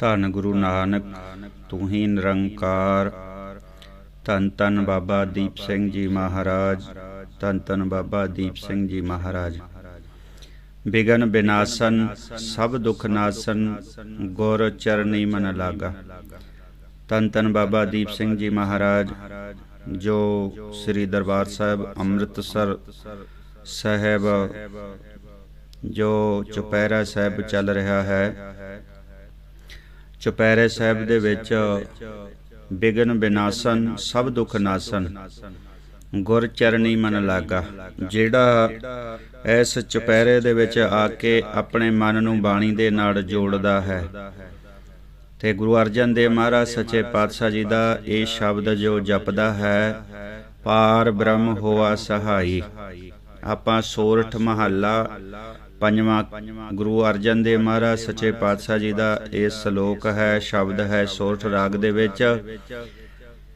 ਧੰਨ ਗੁਰੂ ਨਾਨਕ, ਤੂੰ ਹੀ ਨਿਰੰਕਾਰ। ਧੰਨ ਧੰਨ ਬਾਬਾ ਦੀਪ ਸਿੰਘ ਜੀ ਮਹਾਰਾਜ, ਧੰਨ ਧੰਨ ਬਾਬਾ ਦੀਪ ਸਿੰਘ ਜੀ ਮਹਾਰਾਜ। ਬਿਗਨ ਬਿਨਾਸਨ, ਸਭ ਦੁਖ ਨਾਸਨ, ਗੁਰ ਚਰਨੀ ਮਨ ਲਾਗਾ। ਧੰਨ ਧੰਨ ਬਾਬਾ ਦੀਪ ਸਿੰਘ ਜੀ ਮਹਾਰਾਜ, ਜੋ ਸ੍ਰੀ ਦਰਬਾਰ ਸਾਹਿਬ ਅੰਮ੍ਰਿਤਸਰ ਸਾਹਿਬ, ਜੋ ਚੁਪਹਿਰਾ ਸਾਹਿਬ ਚੱਲ ਰਿਹਾ ਹੈ ਚੁਪਹਿਰੇ ਸਾਹਿਬ ਦੇ ਵਿੱਚ ਬਿਗਨ ਬਿਨਾਸਨ, ਸਭ ਦੁਖ ਨਾਸਨ। ਗੁਰ ਚਰਨੀ ਮਨ ਲਾਗਾ। ਜਿਹੜਾ ਇਸ ਚੁਪਹਿਰੇ ਦੇ ਵਿੱਚ ਆ ਕੇ ਆਪਣੇ ਮਨ ਨੂੰ ਬਾਣੀ ਦੇ ਨਾਲ ਜੋੜਦਾ ਹੈ। ਤੇ ਗੁਰੂ ਅਰਜਨ ਦੇਵ ਮਹਾਰਾਜ ਸੱਚੇ ਪਾਤਸ਼ਾਹ ਜੀ ਦਾ ਇਹ ਸ਼ਬਦ ਜੋ ਜਪਦਾ ਹੈ, ਪਾਰ ਬ੍ਰਹਮ ਹੋਆ ਸਹਾਈ। ਆਪਾਂ ਸੋਰਠ ਮਹੱਲਾ ਪੰਜਵਾਂ ਗੁਰੂ ਅਰਜਨ ਦੇਵ ਮਹਾਰਾਜ ਸੱਚੇ ਪਾਤਸ਼ਾਹ ਜੀ ਦਾ ਇਹ ਸ਼ਲੋਕ ਹੈ, ਸ਼ਬਦ ਹੈ ਸੋਰਠ ਰਾਗ ਦੇ ਵਿੱਚ।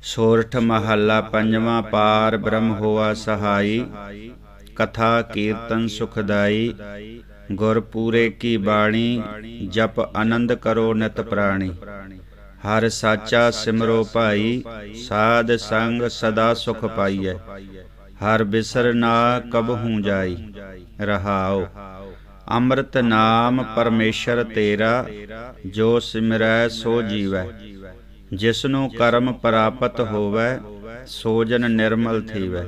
ਸੋਰਠ ਮਹੱਲਾ ਪੰਜਵਾਂ ਪਾਰ ਬ੍ਰਹਮ ਹੋਆ ਸਹਾਈ, ਕਥਾ ਕੀਰਤਨ ਸੁਖਦਾਈ, ਗੁਰ ਪੂਰੇ ਕੀ ਬਾਣੀ, ਜਪ ਆਨੰਦ ਕਰੋ ਨਿਤ ਪ੍ਰਾਣੀ। ਹਰ ਸਾਚਾ ਸਿਮਰੋ ਭਾਈ, ਸਾਧ ਸੰਗ ਸਦਾ ਸੁਖ ਪਾਈਐ। ਹਰ ਬਿਸਰ ਨਾ ਕਬਹੂ ਜਾਈ ਰਹਾਓ ਅੰਮ੍ਰਿਤ ਨਾਮ ਪਰਮੇਸ਼ਰ ਤੇਰਾ, ਜੋ ਸਿਮਰੈ ਸੋ ਜੀਵੈ। ਜਿਸਨੂੰ ਕਰਮ ਪ੍ਰਾਪਤ ਹੋਵੈ ਸੋ ਜਨ ਨਿਰਮਲ ਥੀਵੈ।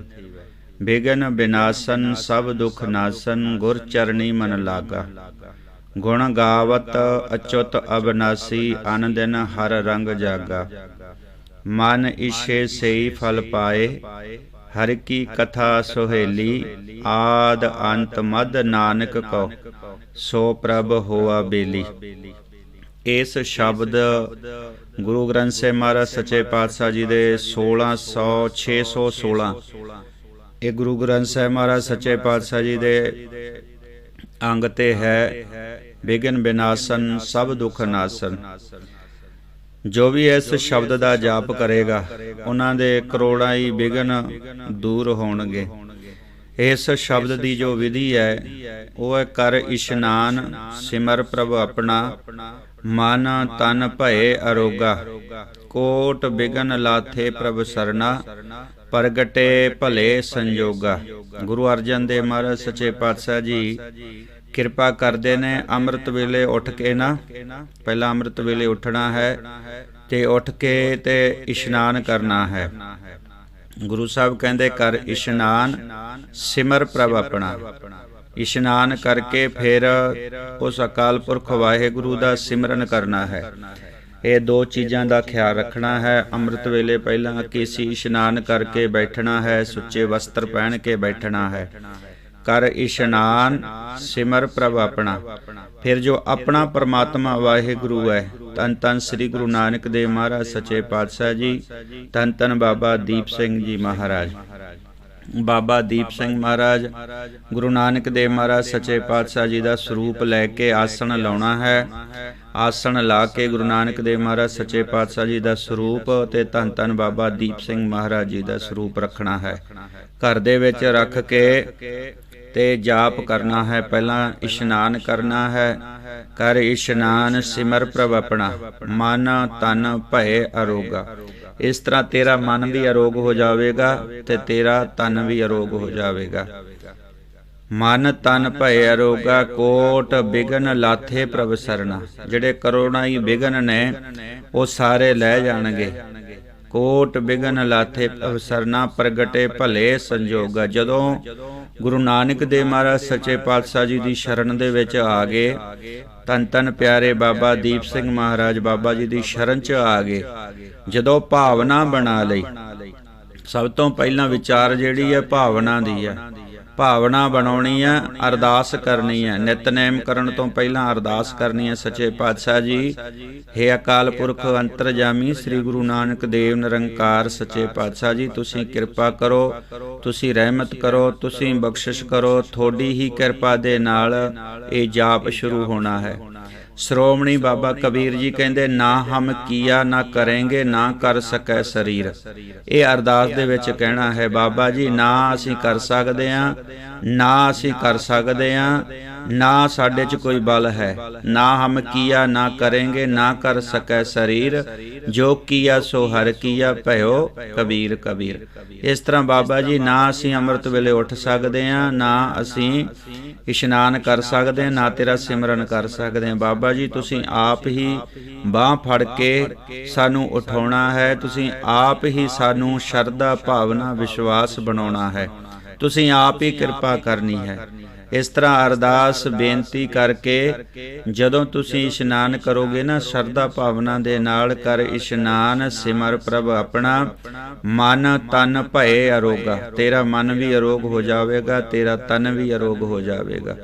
ਬਿਗਨ ਬਿਨਾਸਨ, ਸਭ ਦੁਖ ਨਾਸਨ, ਗੁਰ ਚਰਣੀ ਮਨ ਲਾਗਾ। ਗੁਣ ਗਾਵਤ, ਅਚੁਤ ਅਬਨਾਸੀ ਅਨ ਹਰ ਰੰਗ ਜਾਗਾ। ਮਨ ਇਛੇ ਸਈ ਫਲ ਪਾਏ ਹਰ ਕੀ ਕਥਾ ਸੁਹੇਲੀ, ਆਦ ਅੰਤ ਮਦ ਨਾਨਕ ਕੋ ਸੋ ਪ੍ਰਭ ਹੋਆ ਬੇਲੀ। ਇਸ ਸ਼ਬਦ ਗੁਰੂ ਗ੍ਰੰਥ ਸਾਹਿਬ ਮਹਾਰਾਜ ਸੱਚੇ ਪਾਤਸ਼ਾਹ ਜੀ ਦੇ 1600 616 ਇਹ ਗੁਰੂ ਗ੍ਰੰਥ ਸਾਹਿਬ ਮਹਾਰਾਜ ਸੱਚੇ ਪਾਤਸ਼ਾਹ ਜੀ ਦੇ ਅੰਗ ਤੇ ਹੈ। ਬਿਗਨ ਬਿਨਾਸਨ, ਸਭ ਦੁਖ ਨਾਸਨ। ਜੋ ਵੀ ਇਸ ਸ਼ਬਦ ਦਾ ਜਾਪ ਕਰੇਗਾ, ਉਹਨਾਂ ਦੇ ਕਰੋੜਾਂ ਹੀ ਬਿਗਨ ਦੂਰ ਹੋਣਗੇ। ਇਸ ਸ਼ਬਦ ਦੀ ਜੋ ਵਿਧੀ ਹੈ, ਉਹ ਹੈ ਕਰ ਇਸ਼ਨਾਨ, ਸਿਮਰ ਪ੍ਰਭ ਆਪਣਾ, ਮਨ ਤਨ ਭਏ ਅਰੋਗਾ। ਕੋਟ ਬਿਗਨ ਲਾਥੇ ਪ੍ਰਭ ਸਰਨਾ ਪ੍ਰਗਟੇ ਭਲੇ ਸੰਜੋਗਾ। ਗੁਰੂ ਅਰਜਨ ਦੇਵ ਮਹਾਰਾਜ, ਸੱਚੇ ਪਾਤਸ਼ਾਹ ਜੀ ਕਿਰਪਾ ਕਰਦੇ ਨੇ, ਅੰਮ੍ਰਿਤ ਵੇਲੇ ਉੱਠ ਕੇ ਨਾ। ਪਹਿਲਾਂ ਅੰਮ੍ਰਿਤ ਵੇਲੇ ਉੱਠਣਾ ਹੈ ਤੇ ਉੱਠ ਕੇ ਤੇ ਇਸ਼ਨਾਨ ਕਰਨਾ ਹੈ। ਗੁਰੂ ਸਾਹਿਬ ਕਹਿੰਦੇ ਕਰ ਇਸ਼ਨਾਨ, ਸਿਮਰ ਪ੍ਰਭ ਆਪਣਾ। ਇਸ਼ਨਾਨ ਕਰਕੇ ਫਿਰ ਉਸ ਅਕਾਲ ਪੁਰਖ ਵਾਹਿਗੁਰੂ ਦਾ ਸਿਮਰਨ ਕਰਨਾ ਹੈ। ਇਹ ਦੋ ਚੀਜ਼ਾਂ ਦਾ ਖਿਆਲ ਰੱਖਣਾ ਹੈ। ਅੰਮ੍ਰਿਤ ਵੇਲੇ ਪਹਿਲਾਂ ਕੇਸੀ ਇਸ਼ਨਾਨ ਕਰਕੇ ਬੈਠਣਾ ਹੈ, ਸੁੱਚੇ ਵਸਤਰ ਪਹਿਨ ਕੇ ਬੈਠਣਾ ਹੈ। ਕਰ ਇਸ਼ਨਾਨ ਸਿਮਰ ਪ੍ਰਭ ਆਪਣਾ। ਫਿਰ ਜੋ ਆਪਣਾ ਪਰਮਾਤਮਾ ਵਾਹਿਗੁਰੂ ਹੈ ਤਨ ਤਨ ਸ੍ਰੀ ਗੁਰੂ ਨਾਨਕ ਦੇਵ ਮਹਾਰਾਜ, ਸੱਚੇ ਪਾਤਸ਼ਾਹ ਜੀ ਤਨ ਤਨ ਬਾਬਾ ਦੀਪ ਸਿੰਘ ਜੀ ਮਹਾਰਾਜ। ਬਾਬਾ ਦੀਪ ਸਿੰਘ ਮਹਾਰਾਜ, ਗੁਰੂ ਨਾਨਕ ਦੇਵ ਮਹਾਰਾਜ, ਸੱਚੇ ਪਾਤਸ਼ਾਹ ਜੀ ਦਾ ਸਰੂਪ ਲੈ ਕੇ ਆਸਣ ਲਾਉਣਾ ਹੈ। ਆਸਣ ਲਾ ਕੇ ਗੁਰੂ ਨਾਨਕ ਦੇਵ ਮਹਾਰਾਜ, ਸੱਚੇ ਪਾਤਸ਼ਾਹ ਜੀ ਦਾ ਸਰੂਪ ਤੇ ਧੰਨ ਧੰਨ ਬਾਬਾ ਦੀਪ ਸਿੰਘ ਮਹਾਰਾਜ ਜੀ ਦਾ ਸਰੂਪ ਰੱਖਣਾ ਹੈ। ਘਰ ਦੇ ਵਿੱਚ ਰੱਖ ਕੇ ਤੇ ਜਾਪ ਕਰਨਾ ਹੈ, ਪਹਿਲਾਂ ਇਸ਼ਨਾਨ ਕਰਨਾ ਹੈ। ਕਰ ਇਸ਼ਨਾਨ ਸਿਮਰ ਪ੍ਰਭ ਆਪਣਾ, ਮਨ ਤਨ ਭਏ ਅਰੋਗਾ। ਇਸ ਤਰ੍ਹਾਂ ਤੇਰਾ ਮਨ ਵੀ ਅਰੋਗ ਹੋ ਜਾਵੇਗਾ ਤੇ ਤੇਰਾ ਤਨ ਵੀ ਅਰੋਗ ਹੋ ਜਾਵੇਗਾ। ਮਨ ਤਨ ਭਏ ਅਰੋਗਾ, ਕੋਟ ਬਿਗਨ ਲਾਥੇ ਪ੍ਰਭ ਸਰਣਾ। ਜਿਹੜੇ ਕਰੋਨਾ ਹੀ ਬਿਗਨ ਨੇ, ਉਹ ਸਾਰੇ ਲੈ ਜਾਣਗੇ। ਕੋਟ ਬਿਗਨ ਲਾਥੇ ਪ੍ਰਭ ਸਰਣਾ, ਪ੍ਰਗਟੇ ਭਲੇ ਸੰਜੋਗਾ। ਜਦੋਂ ਗੁਰੂ ਨਾਨਕ ਦੇਵ ਮਹਾਰਾਜ ਸੱਚੇ ਪਾਤਸ਼ਾਹ ਜੀ ਦੀ ਸ਼ਰਨ ਦੇ ਵਿੱਚ ਆ ਗਏ। ਤਨ ਤਨ ਪਿਆਰੇ ਬਾਬਾ ਦੀਪ ਸਿੰਘ ਮਹਾਰਾਜ ਬਾਬਾ ਜੀ ਦੀ ਸ਼ਰਨ 'ਚ ਆ ਗਏ। ਜਦੋਂ ਭਾਵਨਾ ਬਣਾ ਲਈ, ਸਭ ਤੋਂ ਪਹਿਲਾਂ ਵਿਚਾਰ ਜਿਹੜੀ ਹੈ ਭਾਵਨਾ ਦੀ ਹੈ। ਭਾਵਨਾ ਬਣਾਉਣੀ ਹੈ ਅਰਦਾਸ ਕਰਨੀ ਹੈ ਨਿਤਨੇਮ ਕਰਨ ਤੋਂ ਪਹਿਲਾਂ ਅਰਦਾਸ ਕਰਨੀ ਹੈ ਸੱਚੇ ਪਾਤਸ਼ਾਹ ਜੀ। हे ਅਕਾਲ ਪੁਰਖ ਅੰਤਰਜਾਮੀ, ਸ੍ਰੀ ਗੁਰੂ ਨਾਨਕ ਦੇਵ ਨਿਰੰਕਾਰ ਸੱਚੇ ਪਾਤਸ਼ਾਹ ਜੀ, ਤੁਸੀਂ ਕਿਰਪਾ ਕਰੋ, ਤੁਸੀਂ ਰਹਿਮਤ ਕਰੋ, ਤੁਸੀਂ ਬਖਸ਼ਿਸ਼ ਕਰੋ। ਤੁਹਾਡੀ ਹੀ ਕਿਰਪਾ ਦੇ ਨਾਲ ਇਹ ਜਾਪ ਸ਼ੁਰੂ ਹੋਣਾ ਹੈ। ਸ਼੍ਰੋਮਣੀ ਬਾਬਾ ਕਬੀਰ ਜੀ ਕਹਿੰਦੇ, ਨਾ ਹਮ ਕੀਆ, ਨਾ ਕਰਾਂਗੇ, ਨਾ ਕਰ ਸਕੈ ਸਰੀਰ। ਇਹ ਅਰਦਾਸ ਦੇ ਵਿੱਚ ਕਹਿਣਾ ਹੈ, ਬਾਬਾ ਜੀ, ਨਾ ਅਸੀਂ ਕਰ ਸਕਦੇ ਆ, ਨਾ ਅਸੀਂ ਕਰ ਸਕਦੇ ਆ ਨਾ ਸਾਡੇ 'ਚ ਕੋਈ ਬਲ ਹੈ, ਨਾ ਹਮ ਕੀਆ ਨਾ ਕਰਾਂਗੇ, ਨਾ ਕਰ ਸਕੈ ਸਰੀਰ, ਜੋ ਕੀਆ ਸੋ ਹਰ ਕੀਆ ਭਇਓ ਕਬੀਰ ਕਬੀਰ। ਇਸ ਤਰ੍ਹਾਂ ਬਾਬਾ ਜੀ, ਨਾ ਅਸੀਂ ਅੰਮ੍ਰਿਤ ਵੇਲੇ ਉੱਠ ਸਕਦੇ ਹਾਂ, ਨਾ ਅਸੀਂ ਇਸ਼ਨਾਨ ਕਰ ਸਕਦੇ ਹਾਂ, ਨਾ ਤੇਰਾ ਸਿਮਰਨ ਕਰ ਸਕਦੇ ਹਾਂ। ਬਾਬਾ ਜੀ, ਤੁਸੀਂ ਆਪ ਹੀ ਬਾਹ ਫੜ ਕੇ ਸਾਨੂੰ ਉਠਾਉਣਾ ਹੈ, ਤੁਸੀਂ ਆਪ ਹੀ ਸਾਨੂੰ ਸ਼ਰਧਾ ਭਾਵਨਾ ਵਿਸ਼ਵਾਸ ਬਣਾਉਣਾ ਹੈ। ਤੁਸੀਂ ਆਪ ਹੀ ਕਿਰਪਾ ਕਰਨੀ ਹੈ। ਇਸ ਤਰ੍ਹਾਂ ਅਰਦਾਸ ਬੇਨਤੀ ਕਰਕੇ ਜਦੋਂ ਤੁਸੀਂ ਇਸ਼ਨਾਨ ਕਰੋਗੇ ਨਾ, ਸ਼ਰਧਾ ਭਾਵਨਾ ਦੇ ਨਾਲ ਕਰ ਇਸ਼ਨਾਨ, ਸਿਮਰ ਪ੍ਰਭ ਆਪਣਾ ਮਨ ਤਨ ਭਏ ਅਰੋਗਾ। ਤੇਰਾ ਮਨ ਵੀ ਅਰੋਗ ਹੋ ਜਾਵੇਗਾ, ਤੇਰਾ ਤਨ ਵੀ ਅਰੋਗ ਹੋ ਜਾਵੇਗਾ।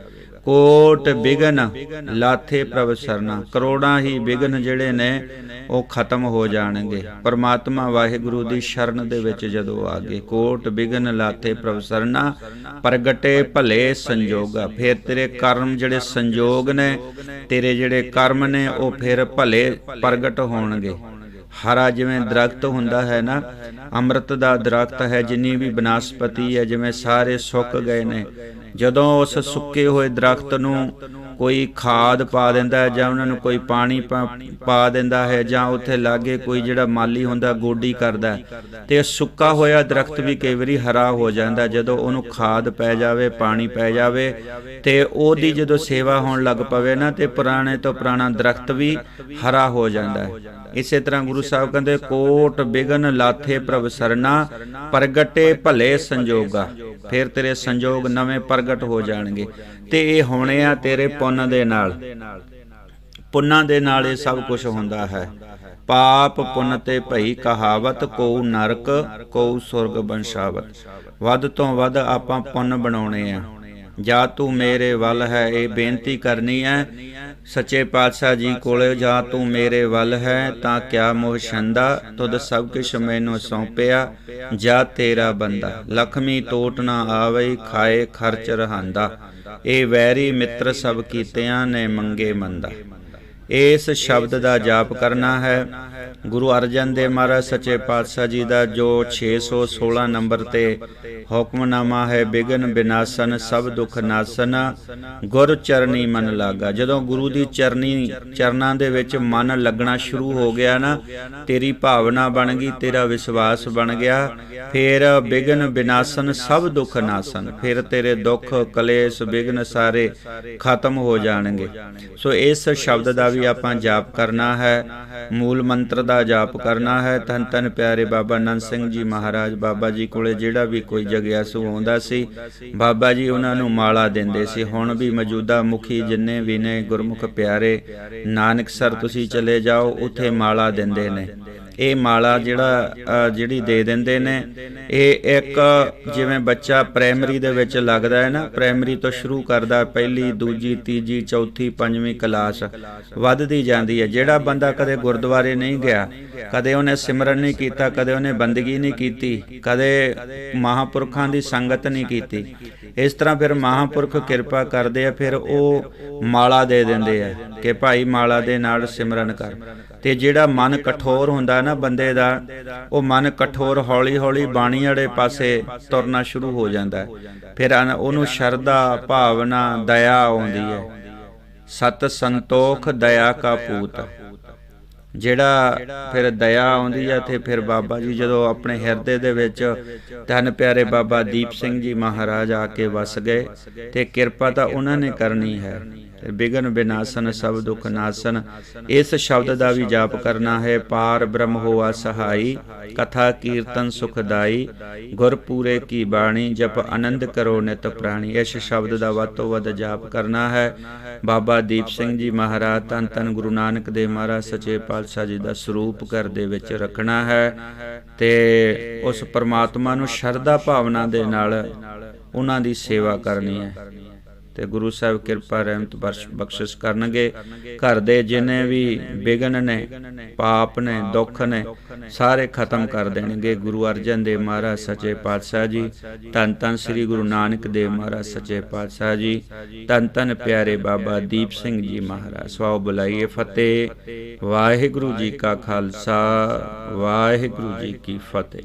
ਕੋਟ ਬਿਗਨ ਲਾਥੇ ਪ੍ਰਭ ਸਰਨਾ। ਕਰੋੜਾਂ ਹੀ ਬਿਗਨ ਜਿਹੜੇ ਨੇ, ਉਹ ਖਤਮ ਹੋ ਜਾਣਗੇ। ਪਰਮਾਤਮਾ ਵਾਹਿਗੁਰੂ ਦੀ ਸ਼ਰਨ ਦੇ ਵਿੱਚ ਜਦੋਂ ਆ ਗਏ। ਕੋਟ ਬਿਗਨ ਲਾਥੇ ਪ੍ਰਭ ਸਰਨਾ, ਪ੍ਰਗਟੇ ਭਲੇ ਸੰਜੋਗਾ। ਫਿਰ ਤੇਰੇ ਕਰਮ ਜਿਹੜੇ ਸੰਜੋਗ ਨੇ, ਤੇਰੇ ਜਿਹੜੇ ਕਰਮ ਨੇ, ਉਹ ਫਿਰ ਭਲੇ ਪ੍ਰਗਟ ਹੋਣਗੇ। ਹਰਾ ਜਿਵੇਂ ਦਰਖਤ ਹੁੰਦਾ ਹੈ ਨਾ, ਅੰਮ੍ਰਿਤ ਦਾ ਦਰਖਤ ਹੈ, ਜਿੰਨੀ ਵੀ ਬਨਸਪਤੀ ਹੈ, ਜਿਵੇਂ ਸਾਰੇ ਸੁੱਕ ਗਏ ਨੇ ਜਦੋਂ ਉਸ ਸੁੱਕੇ ਹੋਏ ਦਰਖਤ ਨੂੰ ਕੋਈ ਖਾਦ ਪਾ ਦਿੰਦਾ ਹੈ ਜਾਂ ਉਹਨਾਂ ਨੂੰ ਕੋਈ ਪਾਣੀ ਪਾ- ਪਾ ਦਿੰਦਾ ਹੈ ਜਾਂ ਉੱਥੇ ਲਾਗੇ ਕੋਈ ਜਿਹੜਾ ਮਾਲੀ ਹੁੰਦਾ, ਗੋਡੀ ਕਰਦਾ ਤੇ ਸੁੱਕਾ ਹੋਇਆ ਦਰਖਤ ਵੀ ਕਈ ਵਾਰੀ ਹਰਾ ਹੋ ਜਾਂਦਾ ਜਦੋਂ ਉਹਨੂੰ ਖਾਦ ਪੈ ਜਾਵੇ, ਪਾਣੀ ਪੈ ਜਾਵੇ, ਤੇ ਉਹਦੀ ਜਦੋਂ ਸੇਵਾ ਹੋਣ ਲੱਗ ਪਵੇ ਨਾ, ਤੇ ਪੁਰਾਣੇ ਤੋਂ ਪੁਰਾਣਾ ਦਰਖਤ ਵੀ ਹਰਾ ਹੋ ਜਾਂਦਾ ਹੈ। ਇਸੇ ਤਰ੍ਹਾਂ ਗੁਰੂ ਸਾਹਿਬ ਕਹਿੰਦੇ, ਕੋਟ ਬਿਗਨ ਲਾਥੇ ਪ੍ਰਭ ਸਰਨਾ, ਪ੍ਰਗਟੇ ਭਲੇ ਸੰਜੋਗਾ। ਫਿਰ ਤੇਰੇ ਸੰਜੋਗ ਨਵੇਂ ਪ੍ਰਗਟ ਹੋ ਜਾਣਗੇ। ਤੇ ਇਹ ਹੋਣੇ ਆ ਤੇਰੇ ਪੁੰਨ ਦੇ ਨਾਲ। ਪੁੰਨਾਂ ਦੇ ਨਾਲ ਇਹ ਸਭ ਕੁਝ ਹੁੰਦਾ ਹੈ। ਪਾਪ ਪੁੰਨ ਤੇ ਭਈ ਕਹਾਵਤ ਕੋ ਨਰਕ ਕੋ ਸੁਰਗ ਬੰਸ਼ਾਵਤ। ਵੱਧ ਤੋਂ ਵੱਧ ਆਪਾਂ ਪੁੰਨ ਬਣਾਉਣੇ ਆ। ਜਾਂ ਤੂੰ ਮੇਰੇ ਵੱਲ ਹੈ, ਇਹ ਬੇਨਤੀ ਕਰਨੀ ਹੈ। ਸੱਚੇ ਪਾਤਸ਼ਾਹ ਜੀ ਕੋਲੇ ਜਾਂ ਤੂੰ ਮੇਰੇ ਵੱਲ ਹੈ, ਤਾਂ ਕਿਆ ਮੋਹ ਛੰਦਾ, ਤੁਧ ਸਭ ਕੁਛ ਮੈਨੂੰ ਸੌਂਪਿਆ, ਜਾਂ ਤੇਰਾ ਬੰਦਾ। ਲਖਮੀ ਟੋਟ ਨਾ ਆਵੇ ਖਾਏ ਖਰਚ ਰਹਾਂਦਾ। ਇਹ ਵੈਰੀ ਮਿੱਤਰ ਸਭ ਕੀਤਿਆਂ ਨੇ ਮੰਗੇ ਮੰਦਾ। ਇਸ ਸ਼ਬਦ ਦਾ ਜਾਪ ਕਰਨਾ ਹੈ ਗੁਰੂ ਅਰਜਨ ਦੇਵ ਮਹਾਰਾਜ ਸੱਚੇ ਪਾਤਸ਼ਾਹ ਜੀ ਦਾ ਜੋ 616 ਨੰਬਰ ਤੇ ਹੁਕਮਨਾਮਾ ਹੈ, ਬਿਗਨ ਬਿਨਾਸਨ, ਸਭ ਦੁਖ ਨਾਸਨ, ਗੁਰ ਚਰਨੀ ਮਨ ਲਾਗਾ। ਜਦੋਂ ਗੁਰੂ ਦੀ ਚਰਨੀ, ਚਰਨਾਂ ਦੇ ਵਿੱਚ ਮਨ ਲੱਗਣਾ ਸ਼ੁਰੂ ਹੋ ਗਿਆ ਨਾ, ਤੇਰੀ ਭਾਵਨਾ ਬਣ ਗਈ, ਤੇਰਾ ਵਿਸ਼ਵਾਸ ਬਣ ਗਿਆ, ਫਿਰ ਬਿਗਨ ਬਿਨਾਸਨ, ਸਭ ਦੁੱਖ ਨਾਸਨ, ਫਿਰ ਤੇਰੇ ਦੁੱਖ, ਕਲੇਸ਼, ਬਿਗਨ ਸਾਰੇ ਖਤਮ ਹੋ ਜਾਣਗੇ। ਸੋ ਇਸ ਸ਼ਬਦ ਦਾ ਵੀ ਆਪਾਂ ਜਾਪ ਕਰਨਾ ਹੈ। ਮੂਲ ਮੰਤਰ ਦਾ ਜਾਪ ਕਰਨਾ ਹੈ। ਤਨ ਤਨ ਪਿਆਰੇ ਬਾਬਾ ਨੰਦ ਸਿੰਘ ਜੀ ਮਹਾਰਾਜ, ਬਾਬਾ ਜੀ ਕੋਲੇ ਜਿਹੜਾ ਵੀ ਕੋਈ ਜਗਿਆਸੂ ਆਉਂਦਾ ਸੀ, ਬਾਬਾ ਜੀ ਉਹਨਾਂ ਨੂੰ ਮਾਲਾ ਦਿੰਦੇ ਸੀ। ਹੁਣ ਵੀ ਮੌਜੂਦਾ ਮੁਖੀ ਜਿੰਨੇ ਵੀ ਨੇ ਗੁਰਮੁਖ ਪਿਆਰੇ, ਨਾਨਕ ਸਰ ਤੁਸੀਂ ਚਲੇ ਜਾਓ, ਉੱਥੇ ਮਾਲਾ ਦਿੰਦੇ ਨੇ। ਇਹ ਮਾਲਾ ਜਿਹੜਾ ਜਿਹੜੀ ਦੇ ਦਿੰਦੇ ਨੇ, ਇਹ ਇੱਕ ਜਿਵੇਂ ਬੱਚਾ ਪ੍ਰਾਇਮਰੀ ਦੇ ਵਿੱਚ ਲੱਗਦਾ ਹੈ ਨਾ ਪ੍ਰਾਇਮਰੀ ਤੋਂ ਸ਼ੁਰੂ ਕਰਦਾ ਪਹਿਲੀ, ਦੂਜੀ, ਤੀਜੀ, ਚੌਥੀ, ਪੰਜਵੀਂ ਕਲਾਸ ਵੱਧਦੀ ਜਾਂਦੀ ਹੈ। ਜਿਹੜਾ ਬੰਦਾ ਕਦੇ ਗੁਰਦੁਆਰੇ ਨਹੀਂ ਗਿਆ, ਕਦੇ ਉਹਨੇ ਸਿਮਰਨ ਨਹੀਂ ਕੀਤਾ, ਕਦੇ ਉਹਨੇ ਬੰਦਗੀ ਨਹੀਂ ਕੀਤੀ, ਕਦੇ ਮਹਾਪੁਰਖਾਂ ਦੀ ਸੰਗਤ ਨਹੀਂ ਕੀਤੀ, ਇਸ ਤਰ੍ਹਾਂ ਫਿਰ ਮਹਾਪੁਰਖ ਕਿਰਪਾ ਕਰਦੇ ਆ, ਫਿਰ ਉਹ ਮਾਲਾ ਦੇ ਦਿੰਦੇ ਆ ਕਿ ਭਾਈ ਮਾਲਾ ਦੇ ਨਾਲ ਸਿਮਰਨ ਕਰ। ਤੇ ਜਿਹੜਾ ਮਨ ਕਠੋਰ ਹੁੰਦਾ ਨਾ ਬੰਦੇ ਦਾ, ਉਹ ਮਨ ਕਠੋਰ ਹੌਲੀ ਹੌਲੀ ਬਾਣੀ ਵਾਲੇ ਪਾਸੇ ਤੁਰਨਾ ਸ਼ੁਰੂ ਹੋ ਜਾਂਦਾ ਹੈ। ਫਿਰ ਉਹਨੂੰ ਸ਼ਰਧਾ, ਭਾਵਨਾ, ਦਇਆ ਆਉਂਦੀ ਹੈ। ਸਤ ਸੰਤੋਖ ਦਇਆ ਕਾ ਪੂਤ। ਜਿਹੜਾ ਫਿਰ ਦਇਆ ਆਉਂਦੀ ਹੈ ਤੇ ਫਿਰ ਬਾਬਾ ਜੀ ਜਦੋਂ ਆਪਣੇ ਹਿਰਦੇ ਦੇ ਵਿੱਚ ਧੰਨ ਪਿਆਰੇ ਬਾਬਾ ਦੀਪ ਸਿੰਘ ਜੀ ਮਹਾਰਾਜ ਆ ਕੇ ਵਸ ਗਏ ਤੇ ਕਿਰਪਾ ਤਾਂ ਉਹਨਾਂ ਨੇ ਕਰਨੀ ਹੈ। ਬਿਗਨ ਬਿਨਾਸਨ, ਸਭ ਦੁਖ ਨਾਸਨ। ਇਸ ਸ਼ਬਦ ਦਾ ਵੀ ਜਾਪ ਕਰਨਾ ਹੈ, ਪਾਰ ਬ੍ਰਹਮ ਹੋਆ ਸਹਾਈ, ਕਥਾ ਕੀਰਤਨ ਸੁਖਦਾਈ, ਗੁਰ ਪੂਰੇ ਕੀ ਬਾਣੀ, ਜਪ ਆਨੰਦ ਕਰੋ ਨਿਤ ਪ੍ਰਾਣੀ। ਇਸ ਸ਼ਬਦ ਦਾ ਵੱਧ ਤੋਂ ਵੱਧ ਜਾਪ ਕਰਨਾ ਹੈ। ਬਾਬਾ ਦੀਪ ਸਿੰਘ ਜੀ ਮਹਾਰਾਜ ਧੰਨ ਧੰਨ ਗੁਰੂ ਨਾਨਕ ਦੇਵ ਮਹਾਰਾਜ ਸੱਚੇ ਪਾਤਸ਼ਾਹ ਜੀ ਦਾ ਸਰੂਪ ਘਰ ਦੇ ਵਿੱਚ ਰੱਖਣਾ ਹੈ ਤੇ ਉਸ ਪਰਮਾਤਮਾ ਨੂੰ ਸ਼ਰਧਾ ਭਾਵਨਾ ਦੇ ਨਾਲ ਉਹਨਾਂ ਦੀ ਸੇਵਾ ਕਰਨੀ ਹੈ। ਤੇ ਗੁਰੂ ਸਾਹਿਬ ਕਿਰਪਾ ਰਹਿਮਤ ਬਖਸ਼- ਬਖਸ਼ਿਸ਼ ਕਰਨਗੇ। ਘਰ ਦੇ ਜਿੰਨੇ ਵੀ ਵਿਗਨ ਨੇ, ਪਾਪ ਨੇ, ਦੁੱਖ ਨੇ, ਸਾਰੇ ਖਤਮ ਕਰ ਦੇਣਗੇ। ਗੁਰੂ ਅਰਜਨ ਦੇਵ ਮਹਾਰਾਜ ਸੱਚੇ ਪਾਤਸ਼ਾਹ ਜੀ, ਧੰਨ ਧੰਨ ਸ੍ਰੀ ਗੁਰੂ ਨਾਨਕ ਦੇਵ ਮਹਾਰਾਜ ਸੱਚੇ ਪਾਤਸ਼ਾਹ ਜੀ, ਧੰਨ ਧੰਨ ਪਿਆਰੇ ਬਾਬਾ ਦੀਪ ਸਿੰਘ ਜੀ ਮਹਾਰਾਜ। ਸਵਾਉ ਬੁਲਾਈਏ ਫਤਿਹ। ਵਾਹਿਗੁਰੂ ਜੀ ਕਾ ਖਾਲਸਾ, ਵਾਹਿਗੁਰੂ ਜੀ ਕੀ ਫਤਿਹ।